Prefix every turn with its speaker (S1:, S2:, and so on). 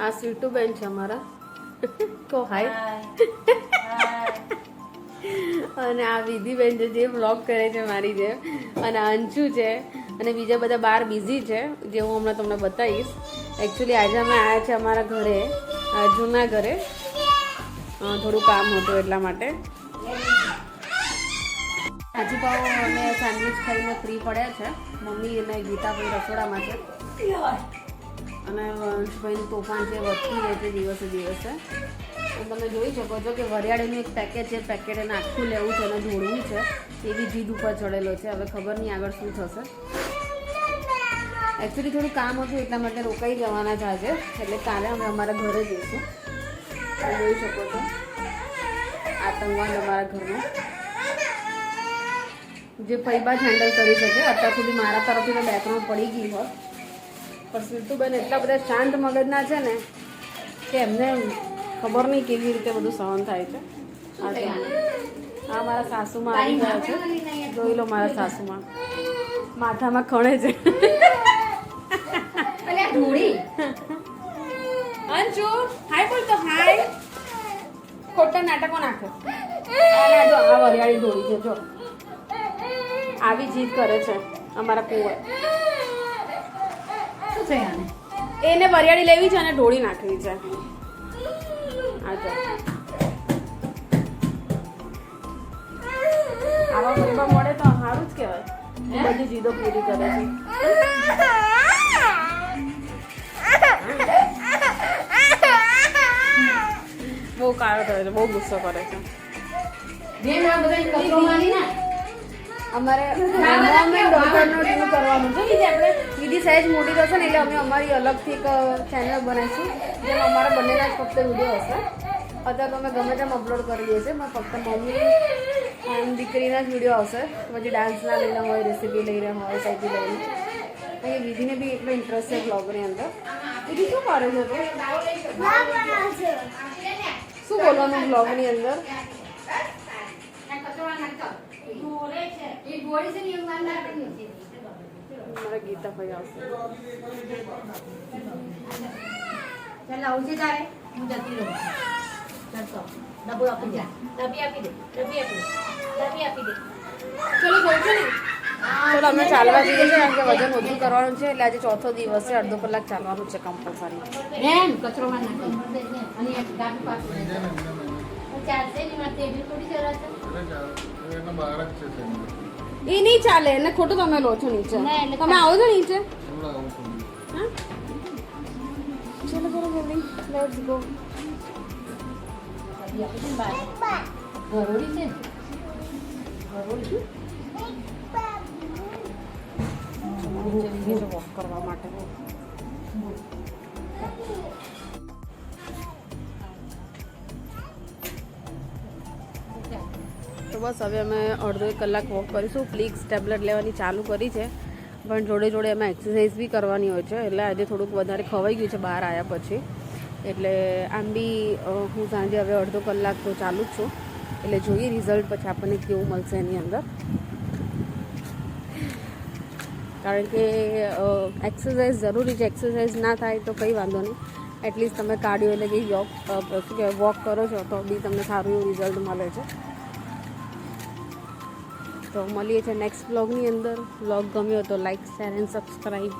S1: આ સ્વીટુ બેન છે અમારા. કો હાય. અને આ વિધિબેન છે, જે વ્લોગ કરે છે મારી જેમ અને અંશુ છે. અને બીજા બધા બાર બિઝી છે, જે હું હમણાં તમને બતાવીશ. એકચ્યુઅલી આજે અમે આવ્યા છે અમારા ઘરે જૂના ઘરે. થોડું કામ હતું એટલા માટે. આજે પાવ અમે સેન્ડવિચ ખાઈને ફ્રી પડ્યા છે. મમ્મી અને ગીતાભાઈ રસોડામાં છે. અને વંશભાઈનું તોફાન છે વધતું રહે છે, દિવસે દિવસે. તો તમે જોઈ શકો છો કે વરિયાળીનું એક પેકેજ છે પેકેટ એને આખું લેવું છે અને જોડવું છે. એવી જીદ ઉપર ચડેલો છે. હવે ખબર નહીં આગળ શું થશે. એકચ્યુઅલી થોડું કામ હતું એટલા માટે રોકાઈ જવાના છે આજે. એટલે કાલે અમે અમારા ઘરે જઈશું. તમે જોઈ શકો છો. આતંકવાદ અમારા ઘરમાં. જે પૈબા જ હેન્ડલ કરી શકે. અત્યાર સુધી મારા તરફથી તો બે ત્રણ પડી ગઈ હોત. પણ સિદ્ધુબેન એટલા બધા શાંત મગજના છે ને કે એમને ખબર નહીં કેવી રીતે બધું સહન થાય છે. આ મારા સાસુમાં આવી ગયા છે. જોઈ લો મારા સાસુમાં. માથામાં ખણે છે. અંશુ હાય બોલ તો હાય. ખોટા નાટકો નાખે. આ વરિયાળી ધોળી છે જો. આવી જીદ કરે છે અમારા કુંવર.
S2: શું છે આને
S1: એને વરિયાળી લેવી છે અને ઢોળી નાખવી છે. આવા ગરબા મળે તો સારું જ કહેવાય. બધી જીદો પૂરી કરે છે. બહુ કાળો કરે છે બહુ ગુસ્સો કરે છે.
S2: બેન આ બધા કચરો મારી ના
S1: અમારે એન્ડ ડ્યુ કરવાનું છે. કે આપણે વિધિ સહેજ મોટી થશે ને એટલે અમે અમારી અલગથી એક ચેનલ બનાવીશું. જેમાં અમારા બંનેના જ ફક્ત વીડિયો હશે. અત્યારે તો અમે ગમે તેમ અપલોડ કરી દઈએ છીએ ફક્ત મમ્મી દીકરીના જ વીડિયો આવશે. પછી ડાન્સના લઈને હોય રેસીપી લઈને હોય કંઈથી લઈને. કારણ કે દીદીને બી એટલો ઇન્ટરેસ્ટ છે બ્લોગની અંદર. દીદી શું કરે છે શું બોલવાનું બ્લોગની અંદર?
S2: માર
S1: ગીતા ભાઈ આવશે.
S2: ચાલ આવજે તારે? હું જતી રહું. ચાલતો. ડબ્બો આપી દે. ડબ્બી આપી દે. ડબ્બી આપી દે. ડબ્બી આપી દે.
S1: ચલો બોલ ચલો અમે ચાલવા જઈએ છીએ કારણ કે વજન ઓછું કરવાનું છે એટલે આજે ચોથો દિવસ છે. અડધો કલાક ચાલવાનું છે કમ્પલસરી
S2: કચરો માં નાખી. અને એક ગાડી પાછું.
S1: એ નહીં ચાલે એટલે ખોટું તમે લો છો નીચે
S2: ના, એટલે
S1: તમે આવો છો નીચે
S3: હમણાં આવું છું.
S1: હા ચલો ચલો જલ્દી લેટ્સ ગો
S2: ઘરોડી છે ઘરોડી
S1: વોક કરવા માટે તો બસ હવે અમે અડધો એક કલાક વોક કરીશું. ફ્લિક્સ ટેબ્લેટ લેવાની ચાલુ કરી છે. પણ જોડે જોડે એમાં એક્સરસાઇઝ બી કરવાની હોય છે. એટલે આજે થોડુંક વધારે ખવાઈ ગયું છે બહાર આવ્યા પછી. એટલે આમ બી હું સાંજે હવે અડધો કલાક તો ચાલુ જ છું. એટલે જોઈએ રિઝલ્ટ પછી આપણને કેવું મળશે એની અંદર. કારણ કે એક્સરસાઇઝ જરૂરી છે. એક્સરસાઇઝ ના થાય તો કંઈ વાંધો નહીં. એટલીસ્ટ તમે કાર્ડિયો એટલે કે યોગ શું કહેવાય વોક કરો છો, તો બી તમને સારું એવું રિઝલ્ટ મળે છે. તો મળીએ છીએ નેક્સ્ટ બ્લોગની અંદર. બ્લોગ ગમ્યો તો લાઈક શેર એન્ડ સબસ્ક્રાઈબ